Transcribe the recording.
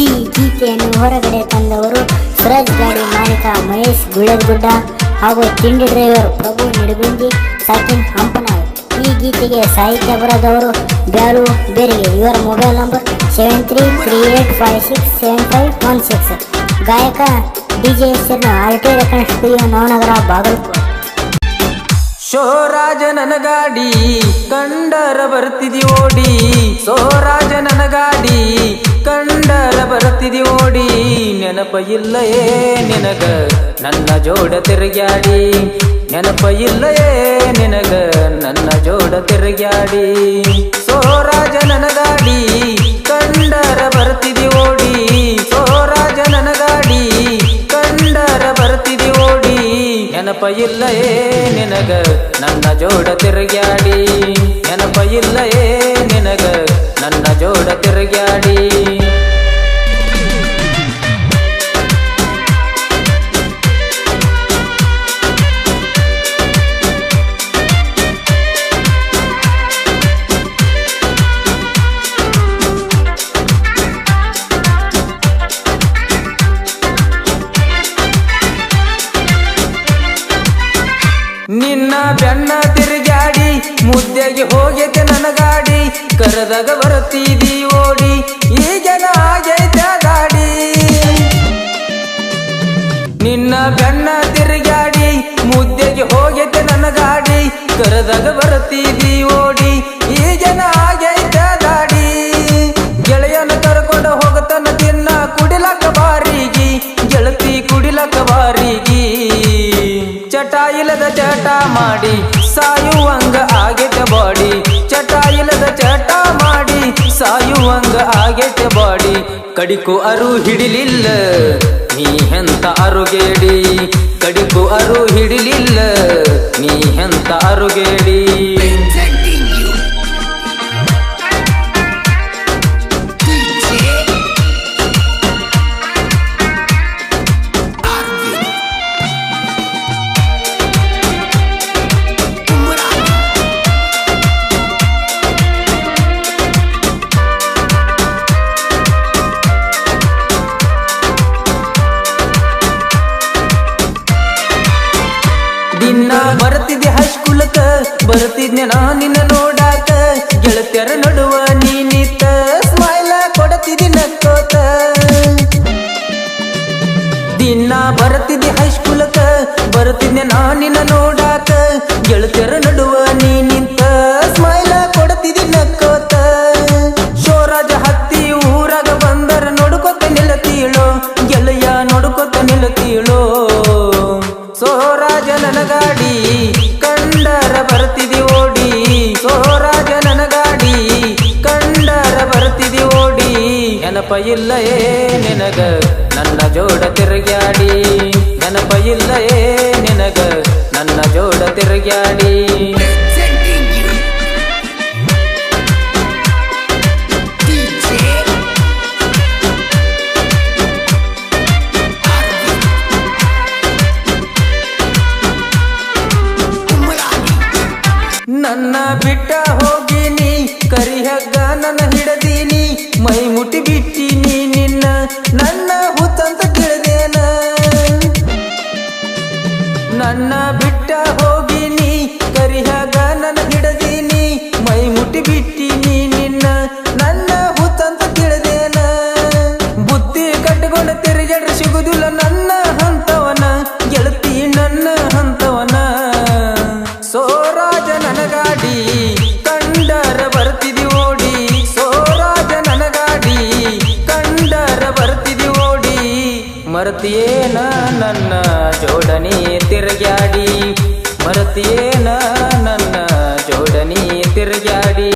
ಈ ಗೀತೆಯನ್ನು ಹೊರಗಡೆ ತಂದವರು ಸುರಜ್ ಗಾಡಿ ಮಾಲೀಕ ಮಹೇಶ್ ಗುಳ್ಳದಗುಡ್ಡ ಹಾಗೂ ತಿಂಡಿ ಡ್ರೈವರ್ ಪ್ರಭು ನಿಡಗುಂದಿ ಸಚಿನ್ ಹಂಪನಾಳ್. ಈ ಗೀತೆಗೆ ಸಾಹಿತ್ಯ ಬರದವರು ಬ್ಯಾಲು ಬೇರಿಗೆ. ಇವರ mobile number seven three three eight five six seven five one six ಗಾಯಕ ಡಿ ಜೆ ಹೆಸರಿನ R T record studio Navanagar, Bagalkot. ಶೋರಾಜ ನನ್ನ ಗಾಡಿ ಕಂಡರ ಬರ್ತಿದಿ ಓಡಿ. ಸೋರಾಜ ನನ್ನ ಗಾಡಿ ಕಂಡರ ಬರ್ತಿದಿ ಓಡಿ. ನೆನಪ ಇಲ್ಲಯೇ ನಿನಗ ನನ್ನ ಜೋಡ ತಿರುಗ್ಯಾಡಿ. ನೆನಪ ಇಲ್ಲಯೇ ನಿನಗ ನನ್ನ ಜೋಡ ತಿರುಗ್ಯಾಡಿ. ನೆನಪ ಇಲ್ಲಯೇ ನಿನಗ ನನ್ನ ಜೋಡ ತಿರುಗ್ಯಾಡಿ. ನೆನಪ ನಿನಗ ನನ್ನ ಜೋಡ ತಿರುಗ್ಯಾಡಿ. ಬೆನ್ನ ತಿರುಗಾಡಿ ಮುದ್ದೆಗೆ ಹೋಗೈತೆ ನನ್ನ ಗಾಡಿ ಕರೆದಾಗ ಬರುತ್ತೀದಿ ಓಡಿ ಈಗೆನ ಆಗೈತೆ ಗಾಡಿ. ನಿನ್ನ ಬೆನ್ನ ತಿರುಗಾಡಿ ಮುದ್ದೆಗೆ ಹೋಗೈತೆ ನನ್ನ ಗಾಡಿ ಕರೆದಾಗ ಬರುತ್ತೀದಿ ಓಡಿ ಈಗೆನ ಆಗೈತೆ ಗಾಡಿ. ಗೆಳೆಯನ ಕರ್ಕೊಂಡು ಹೋಗತನ ತಿನ್ನ ಕುಡಿಲಕ್ಕ ಬಾರಿಗೆ, ಗೆಳತಿ ಕುಡಿಲಕ್ಕ ಕಡಿಕು ಅರು ಹಿಡಿಲಿಲ್ಲ. ನೀ ಹೆಂತ ಅರುಗೇಡಿ? ಕಡಿಕು ಅರು ಹಿಡಿಲಿಲ್ಲ. ನೀ ಹೆಂತ ಅರುಗೇಡಿ? ಬರ್ತಿದ್ನೆ ನಾ ನಿನ್ನ ನೋಡಾಕ. ಗೆಳತ್ಯರ ನಡುವ ನೀನಿತ್ತ ಸ್ಮೈಲ ಕೊಡತಿದಿ ನಕ್ಕೋತ. ದಿನ ಬರ್ತಿದ್ದೆ ಹೈಸ್ಕೂಲಕ ಬರುತ್ತಿದ್ನೆ ನಾ ನಿನ್ನ ನೋಡಾಕ ನೆನಪ ಇಲ್ಲಯೇ ನಿನಗ. ನನ್ನ ಜೋಡ ತಿರುಗ್ಯಾಡಿ. ನೆನಪ ಇಲ್ಲಯೇ ನಿನಗ. ನನ್ನ ಜೋಡ ತಿರುಗ್ಯಾಡಿ. ಸಿಗುದಿಲ್ಲ ನನ್ನ ಹಂತವನ, ಗೆಳತಿ ನನ್ನ ಹಂತವನ. ಸೋರಾಜ ನನಗಾಡಿ, ಕಂಡರ ಬರ್ತಿದಿ ಓಡಿ. ಸೋರಾಜ ನನಗಾಡಿ, ಕಂಡರ ಬರ್ತಿದಿ ಓಡಿ. ಮರತಿಯೇನ ನನ್ನ ಜೋಡಣಿ ತಿರುಗಾಡಿ ಮರತಿಯೇನ ನನ್ನ ಜೋಡಣಿ ತಿರ್ಗ್ಯಾಡಿ.